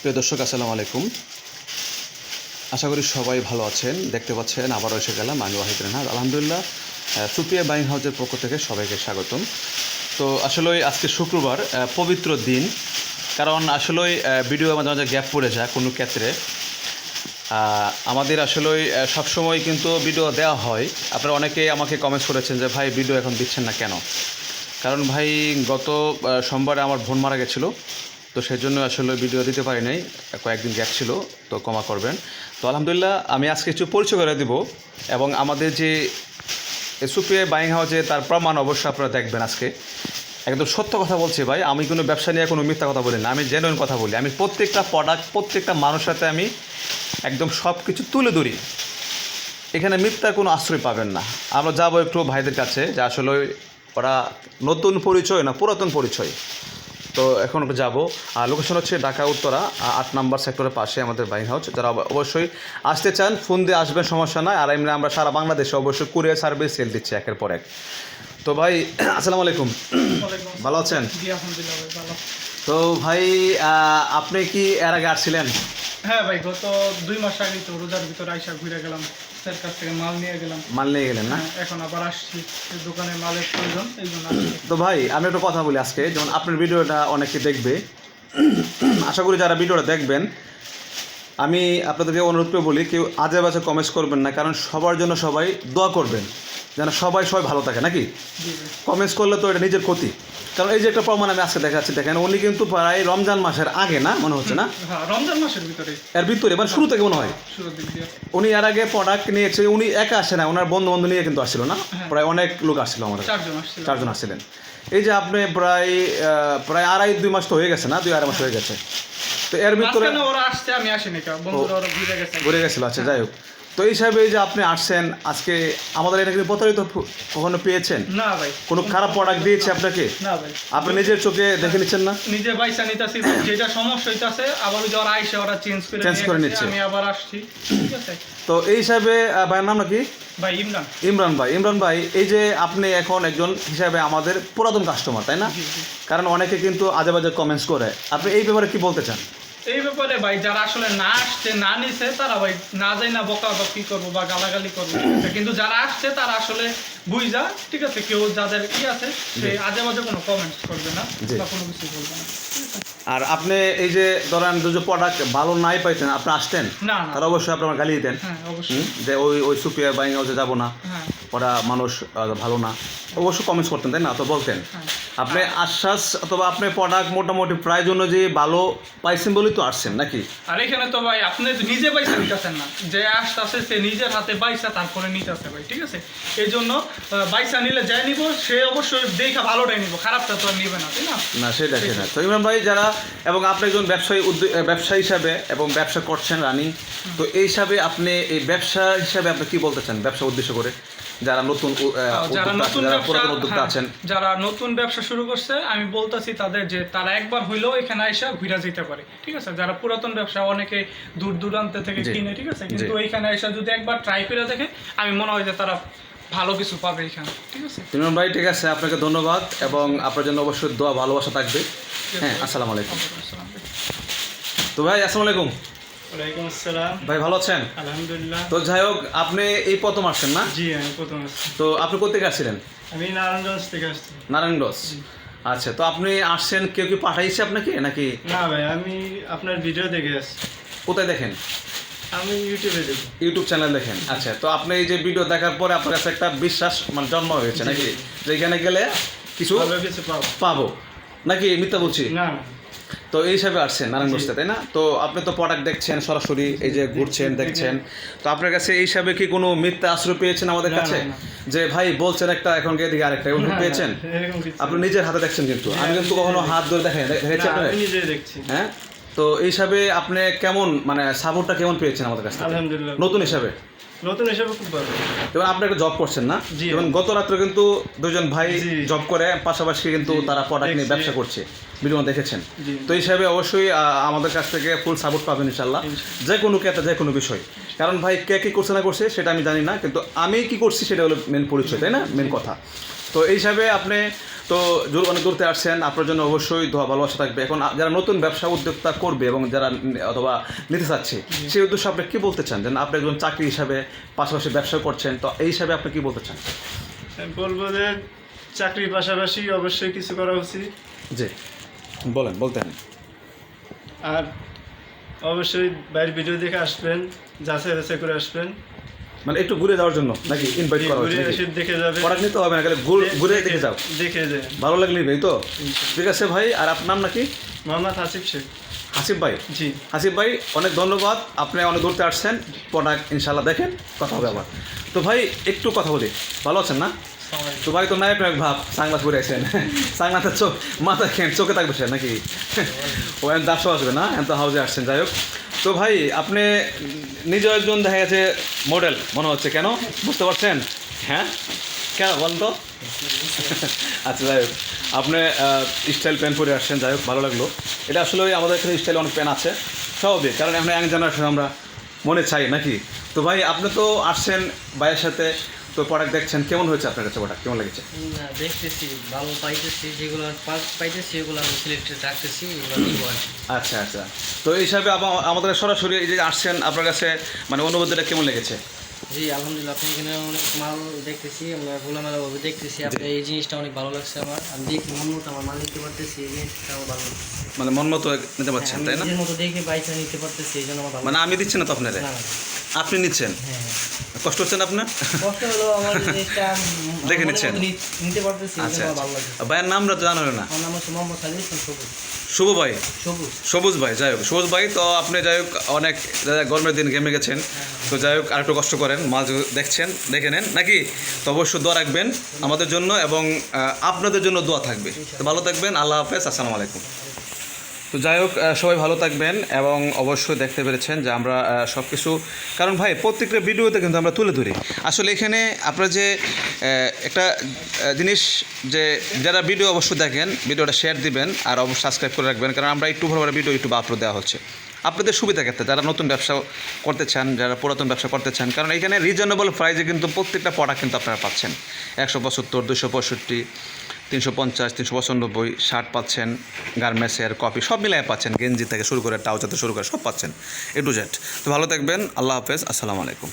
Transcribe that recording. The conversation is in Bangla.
প্রিয় দর্শক, আসসালামু আলাইকুম। আশা করি সবাই ভালো আছেন। দেখতে পাচ্ছেন, আবারও এসে গেলাম আমি ওয়াহিদ রেহাদ আলহামদুলিল্লাহ সুপ্রিয়া বাইং হাউসের পক্ষ থেকে সবাইকে স্বাগতম। তো আসলে আজকে শুক্রবার পবিত্র দিন। কারণ আসলে ভিডিও মাঝে মাঝে গ্যাপ পড়ে যায় কোনো ক্ষেত্রে। আমাদের আসলে সবসময় কিন্তু ভিডিও দেওয়া হয়। আপনারা অনেকেই আমাকে কমেন্টস করেছেন যে, ভাই, ভিডিও এখন দিচ্ছেন না কেন? কারণ ভাই, গত সোমবারে আমার বোন মারা গেছিল। তো সেই জন্য আসলে ভিডিও দিতে পারি নাই। কয়েকদিন গ্যাপ ছিল, তো ক্ষমা করবেন। তো আলহামদুলিল্লাহ, আমি আজকে কিছু পরিচয় করে দিব এবং আমাদের যে সুপ্রিয়া বাইং হাউসে তার প্রমাণ অবশ্যই আপনারা দেখবেন আজকে। একদম সত্য কথা বলছি ভাই, আমি কোনো ব্যবসা নিয়ে কোনো মিথ্যা কথা বলি না আমি জেনুইন কথা বলি। আমি প্রত্যেকটা প্রোডাক্ট প্রত্যেকটা মানুষের সাথে আমি একদম সব কিছু তুলে ধরি। এখানে মিথ্যার কোনো আশ্রয় পাবেন না। আমরা যাব একটু ভাইদের কাছে, যে আসলে ওরা নতুন পরিচয় না পুরাতন পরিচয়। তো এখন যাব। আর লোকেশন হচ্ছে ঢাকা উত্তরা আট নাম্বার সেক্টরের পাশে আমাদের বাইং হাউস যারা অবশ্যই আসতে চান ফোন দিয়ে আসবেন সমস্যা নয় আর এমনি আমরা সারা বাংলাদেশে অবশ্যই কুরিয়ার সার্ভিস সেল দিচ্ছি একের পর এক। তো ভাই আসসালামু আলাইকুম। ভালো আছেন? তো ভাই আপনি কি এর আগে আসছিলেন? হ্যাঁ ভাই গত দুই মাস আগে তো রোজার ভিতরে আইসা ঘুরে গেলাম। স্যার কাছ থেকে মাল নিয়ে গেলাম। মাল নিয়ে গেলেন না? হ্যাঁ, এখন আবার আসছি। দোকানে মালের প্রয়োজন এই জন্য তো ভাই আমি একটা কথা বলি আজকে যেমন আপনার ভিডিওটা অনেকে দেখবে। আশা করি যারা ভিডিওটা দেখবেন আমি আপনাদেরকে অনুরোধ করে বলি কেউ আজে বাজে কমেন্টস করবেন না কারণ সবার জন্য সবাই দোয়া করবেন। যেন সবাই সবাই ভালো থাকে নাকি? কমেন্টস করলে তো এটা নিজের ক্ষতি। কারণ এই যে একটা প্রমাণ আমি আজকে দেখাচ্ছি দেখেন উনি কিন্তু প্রায় রমজান মাসের আগে না মনে হচ্ছে না? হ্যাঁ রমজান মাসের ভিতরে। এর ভিতরে মানে শুরু থেকে মনে হয়। উনি এর আগে প্রোডাক্ট নিয়েছে উনি একা আসে না ওনার বন্ধু বন্ধু নিয়ে কিন্তু আসছিল না? প্রায় অনেক লোক আসছিল আমাদের। চারজন আসছিলেন। এই যে আপনি প্রায় প্রায় আড়াই দুই মাস তো হয়ে গেছে না? দুই আড়াই মাস হয়ে গেছে। তো এর ভিতরে ওরা আসছে আমি আসিনি কা বন্ধুরা ওরা ঘুরে গেছে। ঘুরে গেছিল আচ্ছা যাই হোক। তো এই হিসাবে যে আপনি আসছেন আজকে আমাদের কিন্তু প্রতারিত কখনো পেয়েছেন? না ভাই। কোনো খারাপ প্রোডাক্ট দিয়েছে আপনাকে? না ভাই। আপনি নিজের চোখে দেখে নিচ্ছেন না? নিজে বাইসা নিতেছি যেটা সমস্যা হইতাছে আবার ওই যে ওরা আইসে ওরা চেঞ্জ করে চেঞ্জ করে নিচ্ছে। আমি আবার আসছি। ঠিক আছে? তো এই হিসাবে ভাইয়ের নাম নাকি? ভাই ইমরান। ইমরান ভাই। ইমরান ভাই এই যে আপনি এখন একজন হিসাবে আমাদের পুরাতন কাস্টমার তাই না? কারণ অনেকে কিন্তু আজে বাজে কমেন্টস করে। আপনি এই ব্যাপারে কি বলতে চান? এই ব্যাপারে ভাই যারা আসলে না আসছে না নিছে তারা ভাই না যাই না বকা বা কি করব বা গালাগালি করব। কিন্তু যারা আসছে তারা আসলে বুঝা ঠিক আছে? কেউ যাদের কি আছে সে আজে বাজে কোনো কমেন্টস করবে না বা কোনো কিছু বলবে না। আর আপনি এই যে ধরেন যে প্রোডাক্ট ভালো নাই পাইতেন আপনি আসতেন? না না। অবশ্যই আপনি আমার গালি দিতেন। হ্যাঁ যে ওই ওই সুপিয়ার বাইং হাউসে যাব না। হ্যাঁ। ওরা মানুষ ভালো না। অবশ্যই কমেন্টস করতেন তাই না? তো বলতেন। হ্যাঁ। আপনি আশ্বাস অথবা আপনি প্রোডাক্ট মোটামুটি প্রাইজ অনুযায়ী ভালো পাইছেন বলেই তো আসছেন নাকি? আর এখানে তো ভাই আপনি নিজে পয়সা নিতেছেন না। যে আসতেছে সে নিজের হাতে পয়সা তারপরে নিতে নিতেছে ভাই ঠিক আছে? এই জন্য পয়সা নিলে যাই নিব সে অবশ্যই দেখা ভালোটাই নিব খারাপটা তো আর নিবে না তাই না? না সেটা সেটা তো ইমরান ভাই যারা এবং আপনি একজন ব্যবসায়ী ব্যবসা হিসাবে এবং ব্যবসা করছেন রানিং তো এই হিসাবে আপনি এই ব্যবসা হিসাবে আপনি কি বলতে চান ব্যবসা উদ্দেশ্য করে? যারা নতুন যারা নতুন পুরাতন উদ্যোক্তা হ্যাঁ, আছেন। যারা নতুন ব্যবসা শুরু করছে আমি বলতেছি তাদের যে তারা একবার হইলেও এখানে আইসা ঘুরে যেতে পারে ঠিক আছে? যারা পুরাতন ব্যবসা অনেকে দূর দূরান্ত থেকে কিনে ঠিক আছে? কিন্তু এখানে আইসা যদি একবার ট্রাই করে দেখে আমি মনে হয় যে তারা ভালো কিছু পাবে এখানে ঠিক আছে? ইমরান ভাই ঠিক আছে আপনাকে ধন্যবাদ এবং আপনার জন্য অবশ্যই দোয়া ভালোবাসা থাকবে। হ্যাঁ আসসালামু আলাইকুম। তো ভাই আসসালামু আলাইকুম। ভাই ভালো আছেন? আলহামদুলিল্লাহ। তো যাই হোক আপনি এই প্রথম আসছেন না? জি আমি প্রথম আসছি। তো আপনি কোথেকে আসছিলেন? আমি নারায়ণগঞ্জ থেকে আসছি। নারায়ণগঞ্জ। আচ্ছা তো আপনি আসছেন কেউ কি পাঠাইছে আপনাকে নাকি? না ভাই আমি আপনার ভিডিও দেখে আসছি। কোথায় দেখেন? আমি ইউটিউবে দেখি। ইউটিউব চ্যানেল দেখেন। আচ্ছা তো আপনি এই যে ভিডিও দেখার পরে আপনার কাছে একটা বিশ্বাস মানে জন্ম হয়েছে নাকি? যে এখানে গেলে কিছু কিছু পাবো। নাকি মিথ্যা বলছি? না। তো এই হিসাবে আসছেন নারায়ণগঞ্জতে তাই না? তো আপনি তো প্রোডাক্ট দেখছেন সরাসরি এই যে ঘুরছেন দেখছেন। তো আপনার কাছে এই হিসাবে কি কোনো মিথ্যা আশ্রয় পেয়েছেন আমাদের কাছে। যে ভাই বলছেন একটা এখন গিয়ে দিকে আরেকটা এরকম পেয়েছেন? আপনি নিজের হাতে দেখছেন কিন্তু। আমি কিন্তু কখনো হাত ধরে দেখেন দেখেছি হ্যাঁ? তো এই হিসাবে আপনি কেমন মানে সাপোর্টটা কেমন পেয়েছেন আমাদের কাছ আলহামদুলিল্লাহ। নতুন হিসাবে? নতুন হিসেবে খুব ভালো। যেমন আপনি একটা জব করছেন না। যেমন গত রাত্রে কিন্তু দুজন ভাই জব করে পাশাপাশি কিন্তু তারা প্রোডাক্ট নিয়ে ব্যবসা করছে। ভিডিও দেখেছেন তো এই হিসাবে অবশ্যই আমাদের কাছ থেকে ফুল সাপোর্ট পাবেন ইনশাল্লাহ যে কোনো ক্ষেত্রে যে কোনো বিষয়। কারণ ভাই কে কি করছে না করছে সেটা আমি জানি না কিন্তু আমি কি করছি সেটা হলো মেন পরিচয় তাই না? মেন কথা। তো এই হিসাবে আপনি তো জোর অনেক দূরতে আসছেন আপনার জন্য অবশ্যই দোয়া ভালোবাসা থাকবে। এখন যারা নতুন ব্যবসা উদ্যোক্তা করবে এবং যারা অথবা নিতে চাচ্ছে সেই উদ্দেশ্যে আপনি কী বলতে চান? যেন আপনি একজন চাকরি হিসাবে পাশাপাশি ব্যবসা করছেন তো এই হিসাবে আপনি কী বলতে চান? আমি বলব যে চাকরির পাশাপাশি অবশ্যই কিছু করা উচিত। জি। বলেন বলতেন আর অবশ্যই বাইরের ভিডিও দেখে আসবেন যাচাই বাছাই করে আসবেন। মানে একটু ঘুরে যাওয়ার জন্য নাকি ইনভাইট করা এসে দেখে যাবে। পড়া নিতে হবে না খালি ঘুর- ঘুরে দেখে যাও। দেখে যে ভালো লাগলে ভাই তো? ঠিক আছে ভাই আর আপনার নাম নাকি? মোহাম্মদ হাসিফ শেখ। হাসিফ ভাই? জি। হাসিফ ভাই অনেক ধন্যবাদ আপনি অনেক দূরতে আসছেন। প্রোডাক্ট ইনশাল্লাহ দেখেন কথা হবে আবার। তো ভাই একটু কথা বলি। ভালো আছেন না? তো ভাই তো নায়ক নায়ক ভাব সাংলাস পরে আছেন সাংলাসের চোখ মাথা খেয়ে চোখে থাকবে সে নাকি? ও এখন দাসও আসবে না, এখন তো হাউজে আসছেন, যাই হোক। তো ভাই, আপনি নিজেও একজন দেখা গেছে মডেল মনে হচ্ছে কেন? বুঝতে পারছেন? হ্যাঁ? কেন, বলেন তো। আচ্ছা যাই হোক। আপনি স্টাইল প্যান্ট পরে আসছেন, যাই হোক, ভালো লাগল। এটা আসলে আমাদের এখানে স্টাইল অনেক প্যান্ট আছে, স্বাভাবিক, কারণ এখন ইয়াং জেনারেশন আমরা মনে চাই, নাকি? তো ভাই, আপনি তো আসছেন ভাইয়ের সাথে তো প্রোডাক্ট দেখছেন কেমন হয়েছে আপনার কাছে প্রোডাক্ট কেমন লেগেছে? দেখতেছি ভালো পাইতেছি যেগুলো পাইতেছি সেগুলো আমি সিলেক্টেড রাখতেছি। আচ্ছা আচ্ছা। তো এই হিসাবে আমাদের সরাসরি এই যে আসছেন আপনার কাছে মানে অনুভূতিটা কেমন লেগেছে? জি আলহামদুলিল্লাহ আপনি এখানে অনেক মাল দেখতেছি আমরা খোলামেলাভাবে দেখতেছি আপনার এই জিনিসটা অনেক ভালো লাগছে আমার। আমি দেখি মন মতো আমার মাল নিতে পারতেছি এই জিনিসটা আমার ভালো মানে মন মতো নিতে হ্যাঁ, পারছেন আমি তাই না? মতো দেখে বাইসা নিতে পারতেছি এই জন্য আমার ভালো মানে আমি দিচ্ছি না তো আপনারা? আপনি নিচ্ছেন? হ্যাঁ। কষ্ট হচ্ছেন আপনার? দেখে নিচ্ছেন। আচ্ছা আচ্ছা। ভাইয়ের নামটা তো জানা হলো না? শুভ ভাই? সবুজ। ভাই যাই হোক সবুজ ভাই তো আপনি যাই হোক অনেক গরমের দিন গেমে গেছেন। তো যাই হোক আরেকটু কষ্ট করেন মাছ দেখছেন দেখে নেন। নাকি? তো অবশ্যই দোয়া রাখবেন আমাদের জন্য এবং আপনাদের জন্য দোয়া থাকবে। তো ভালো থাকবেন আল্লাহ হাফেজ আসসালামু আলাইকুম। তো যাই হোক সবাই ভালো থাকবেন এবং অবশ্যই দেখতে পেরেছেন যে আমরা সব কিছু কারণ ভাই, প্রত্যেকটা ভিডিওতে কিন্তু আমরা তুলে ধরি। আসলে এখানে আপনারা যে একটা জিনিস যে, যারা ভিডিও অবশ্যই দেখেন, ভিডিওটা শেয়ার দিবেন আর অবশ্যই সাবস্ক্রাইব করে রাখবেন, কারণ আমরা একটু ভালো ভিডিও ইউটিউবে আপলোড দেওয়া হচ্ছে। আপনাদের সুবিধা ক্ষেত্রে যারা নতুন ব্যবসা করতে চান, যারা পুরাতন ব্যবসা করতে চান, কারণ এখানে রিজনেবল প্রাইসে কিন্তু প্রত্যেকটা প্রোডাক্ট কিন্তু আপনারা পাচ্ছেন। একশো পঁচাত্তর দুশো পঁয়ষট্টি তিনশো পঞ্চাশ, তিনশো পঁচানব্বই শার্ট পাচ্ছেন গার্মেন্টসের কপি, সব মিলাই পাচ্ছেন গেঞ্জি থেকে শুরু করে টাউচার থেকে শুরু করে সব পাচ্ছেন, এ টু জেড। তো ভালো থাকবেন, আল্লাহ হাফেজ, আসসালামু আলাইকুম।